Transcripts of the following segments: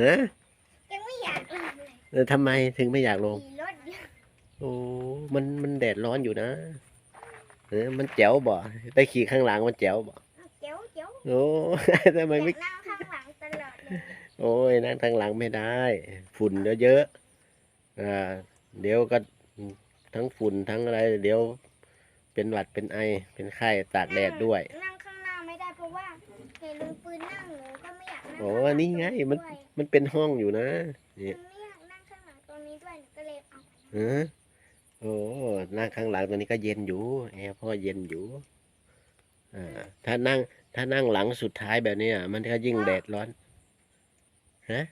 ฮะยังไม่อยากลงเลยเออทำไมถึงไม่อยากลง ขี่รถโอ้มันมันแดดร้อนอยู่นะเออมันแจ๋วบ่ได้ขี่ข้างหลังมันแจ๋วบ่เจ๋วเจ๋วโอ้ ทำไมไม่ อยากนั่งข้างหลังตลอดเลยโอ้ยนั่งข้างหลังไม่ได้ ฝุ่นเยอะๆอ่าเดี๋ยวก็ทั้งฝุ่นทั้งอะไร เดี๋ยวเป็นหวัดเป็นไอเป็นไข้ตากแดดด้วย นั่งข้างหน้าไม่ได้เพราะว่าเห็นลุงปืนนั่งหนูก็ไม่ อยากนั่งโอ้ข้างหลันี่ไง มัน ด้วยมันเป็นห้องอยู่นะหนูไม่อยากนั่งข้างหลังตรงนี้ด้วยหนูก็เลยเอาเออโอ้นั่งข้างหลังตรงนี้ก็เย็นอยู่แอร์พ่อเย็นอยู่อ่าถ้านั่ง ถ้านั่งหลังสุดท้ายแบบเนี้ยมันก็ยิ่งแดดร้อนฮะ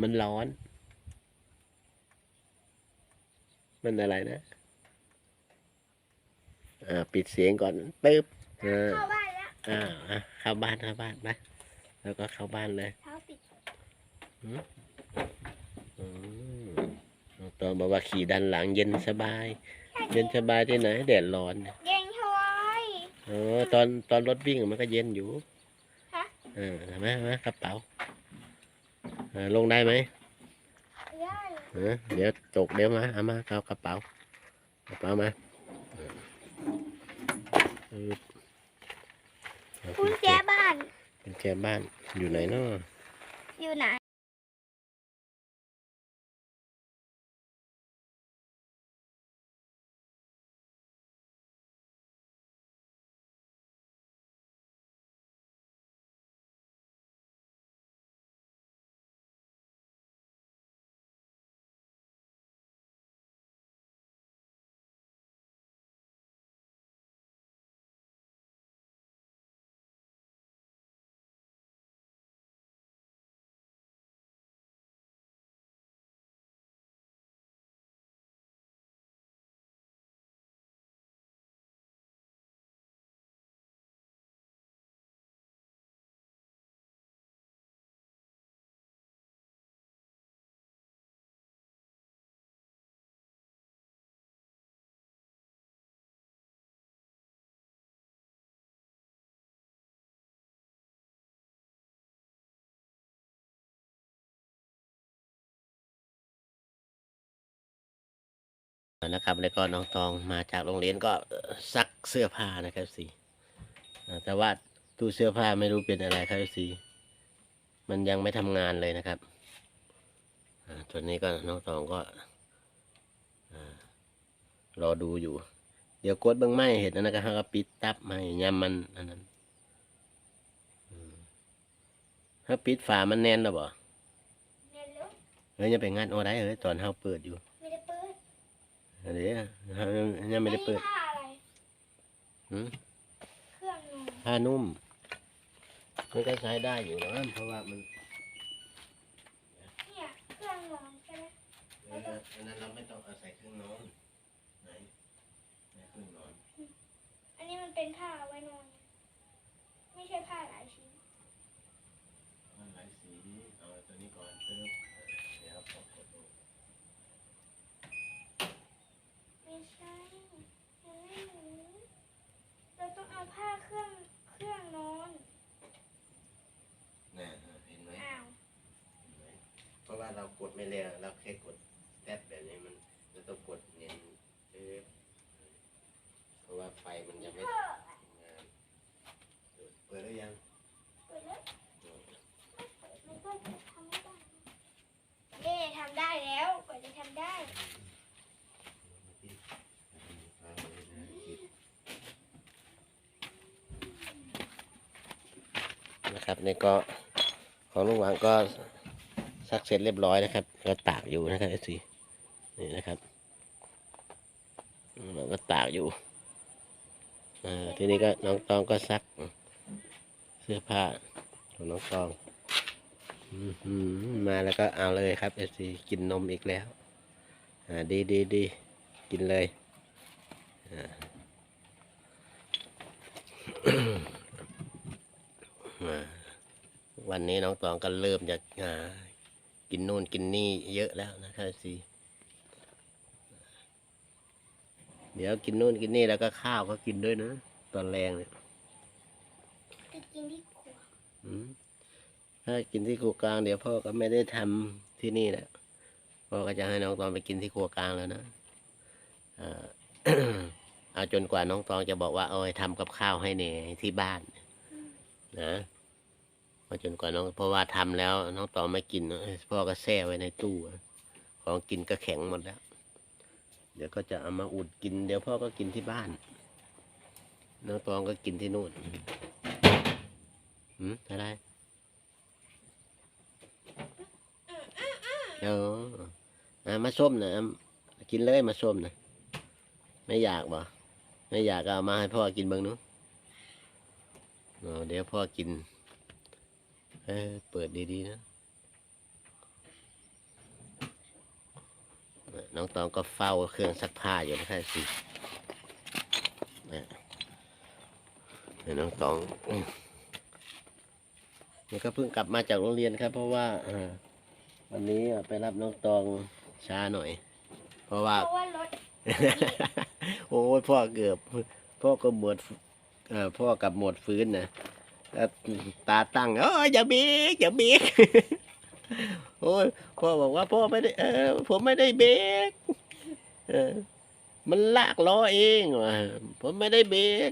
มันร้อน มันอะไรนะอ่าปิดเสียงก่อนปึ๊บอ่า เข้าบ้านแล้ว อ่าอะเข้าบ้านเข้าบ้านไป แล้วก็เข้าบ้านเลยเท้าปิดอืมน้องตองบอกว่าขี่ด้านหลังเย็นสบาย เย็นสบายที่ไหนแดดร้อนเนี่ย เย็นทวายเออตอนตอนรถวิ่งมันก็เย็นอยู่ฮะเออมามากระเป๋าเออลงได้ไหมได้เออเดี๋ยวตกเดี๋ยวมาเอามาเอากระเป๋ากระเป๋ามาเออเอาคุณแจบ้าน กุญแจบ้านอยู่ไหนเนาะอยู่ไหน นะครับ แล้วก็น้องตองมาจากโรงเรียนก็เอ่อซักเสื้อผ้านะครับสิอ่าแต่ว่าตู้เสื้อผ้าไม่รู้เป็นอะไรครับสิมันยังไม่ทำงานเลยนะครับอ่าส่วนนี้ก็น้องตองก็อ่ารอดูอยู่ เดี๋ยวกดเบิ้งไม่เห็นอันนั้นก็ให้ก็ปิดตับไม่ยามมันอันนั้นอืมถ้าปิดฝามันแน่นหรอบ่เรียนรู้เฮ้ยยังไปงานโอ้ได้เฮ้ยตอนเฮาเปิดอยู่ไม่ได้เปิด อันนี้เฮายังไม่ได้เปิดอันนี้ผ้าอะไรหืมเครื่องนอนผ้านุ่มมันก็ใช้ได้อยู่นะเพราะว่ามันเนี่ยเครื่องนอนใช่ไหมเอออันนั้นเราไม่ต้องอาศัยเครื่องนอนไหนไหนเครื่องนอน อันนี้มันเป็นผ้าเอาไว้นอนไงไม่ใช่ผ้าหลาย กดไม่เร็วเราแค่กดแทบแบบนี้มันจะต้องกดเน้นเออเพราะว่าไฟมันยังไม่เพื่อทำงานเปิดหรือยังเปิดเลยมันก็ทำไม่ได้เย่ทำได้แล้วกว่าจะทำได้นะครับนี่ก็ของลุงหวังก็ ซักเสร็จเรียบร้อยนะครับ ก็ตากอยู่นะครับไอซีนี่นะครับเราก็ตากอยู่ทีนี้ก็น้องตองก็ซัก เสื้อผ้าของน้องตองมาแล้วก็เอาเลยครับไอซีกินนมอีกแล้วดีดีดีกินเลยวันนี้น้องตองก็เริ่มจะอ่า กินนู่นกินนี่เยอะแล้วนะครับสิเดี๋ยวกินนู่นกินนี่แล้วก็ข้าวก็กินด้วยนะตอนแรงเนี่ยไปกินที่ครัวอืมถ้ากินที่ครัวกลางเดี๋ยวพ่อก็ไม่ได้ทำที่นี่แหละพ่อก็จะให้น้องตองไปกินที่ครัวกลางแล้วนะเอ่อเอาจนกว่าน้องตองจะบอกว่าเอาไปทำกับข้าวให้เนที่บ้าน นะ เอาจนกว่าน้องเพราะว่าทำแล้ว น้องตองไม่กินพ่อก็แช่ไว้ในตู้ของกินก็แข็งหมดแล้ว เดี๋ยวก็จะเอามาอุดกิน เดี๋ยวพ่อก็กินที่บ้าน น้องตองก็กินที่นู่นหืมอะไรเอออะมาส้มนะกินเลยมาส้มนะไม่อยากบ่ไม่อยากก็เอามาให้พ่อกินเบ้างนู้อ๋อเดี๋ยวพ่อกิน เออเปิดดีๆนะ น้องตองก็เฝ้าเครื่องซักผ้าอยู่นะครับสิเนี่ยน้องตองอืมนี่ก็เพิ่งกลับมาจากโรงเรียนครับ เพราะว่าเอ่อวันนี้ไปรับน้องตองช้าหน่อย เพราะว่าเพราะว่ารถโอ้ยพ่อเกือบ พ่อก็หมดเอ่อพ่อกับหมดฟื้นนะแล้ว ตาตั้งเอออย่าเบรกอย่าเบรกโอ้ยพ่อบอกว่าพ่อไม่ได้เออผมไม่ได้เบรกเออ มันลากล้อเองว่ะผมไม่ได้เบรก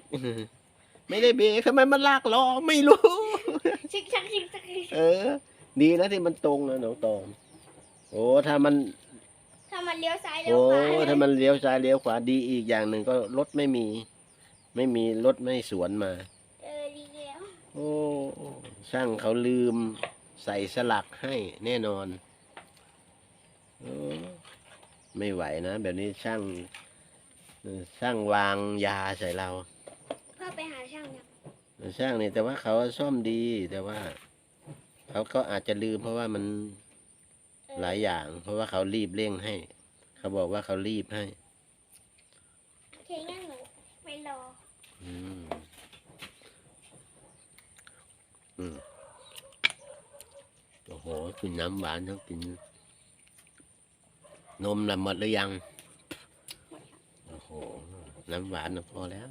ไม่ได้เบรกทำไมมันลากล้อไม่รู้ ชิกชักชิกชักชิกชักเออ ดีนะที่มันตรงนะน้องตองโอ้ถ้ามัน ถ้ามันเลี้ยวซ้ายเลี้ยวโอ้ขวาถ้ามันเลี้ยวซ้ายเลี้ยวขวาดีอีกอย่างหนึ่งก็รถไม่มี ไม่มีรถไม่สวนมาเออดีแล้ว โอ้ช่างเขาลืมใส่สลักให้แน่นอนโอ้ไม่ไหวนะ แบบนี้ช่างเออช่างวางยาใส่เราพ่อไปหาช่างยังช่างนี่แต่ว่าเขาซ่อมดีแต่ว่า เขาก็อาจจะลืมเพราะว่ามันเออหลายอย่าง เพราะว่าเขารีบเร่งให้ เขาบอกว่าเขารีบให้โอเคงั้นหนูไม่รอ อืม อืมโอ้โหกินน้ำหวานทั้งกิน นมละหมดหรือยัง โอ้โห น้ำหวานนะพอแล้ว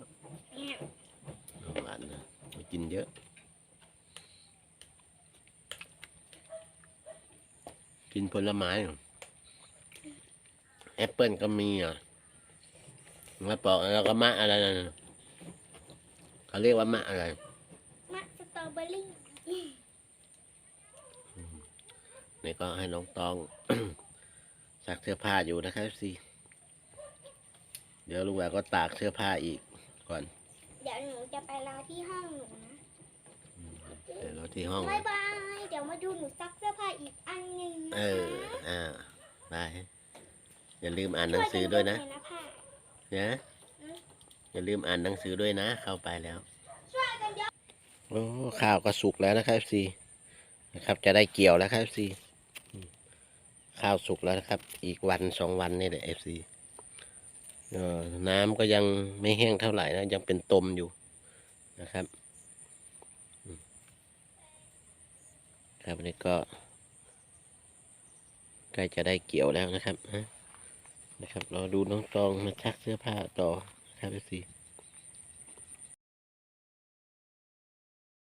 น้ำหวานนะไม่กินเยอะ กินผลไม้อแอปเปิลก็มีอะมะปอกแล้วก็มะอะไรนะเขาเรียกว่ามะอะไร มะสตรอเบอรี่ นี่ก็ให้น้องตองซักเสื้อผ้าอยู่นะครับสิเดี๋ยวลุงแหววก็ตากเสื้อผ้าอีกก่อน เดี๋ยวหนูจะไปรอที่ห้องหนูนะ เดี๋ยวเราที่ห้องบายบาย เดี๋ยวมาดูหนูซักเสื้อผ้าอีกอันหนึ่งนะเออคะอ่าไปอย่าลืมอ่านหนังสือด้วยนะช่กัเก็บหอยผ้านะอืมอย่าลืมอ่านหนังสือด้วยนะ เข้าไปแล้วช่วยกันเยอะโอ้ ข้าวก็สุกแล้วนะครับซีนะครับ จะได้เกี่ยวแล้วครับซี ข้าวสุกแล้วนะครับ อีกวันสองวันนี่แหละเอฟซีน้ำก็ยังไม่แห้งเท่าไหร่นะ ยังเป็นตมอยู่นะครับ ครับนนี้ก็ใกล้จะได้เกี่ยวแล้วนะครับนะครับ เราดูน้องตองมาชักเสื้อผ้าต่อครับเอฟซี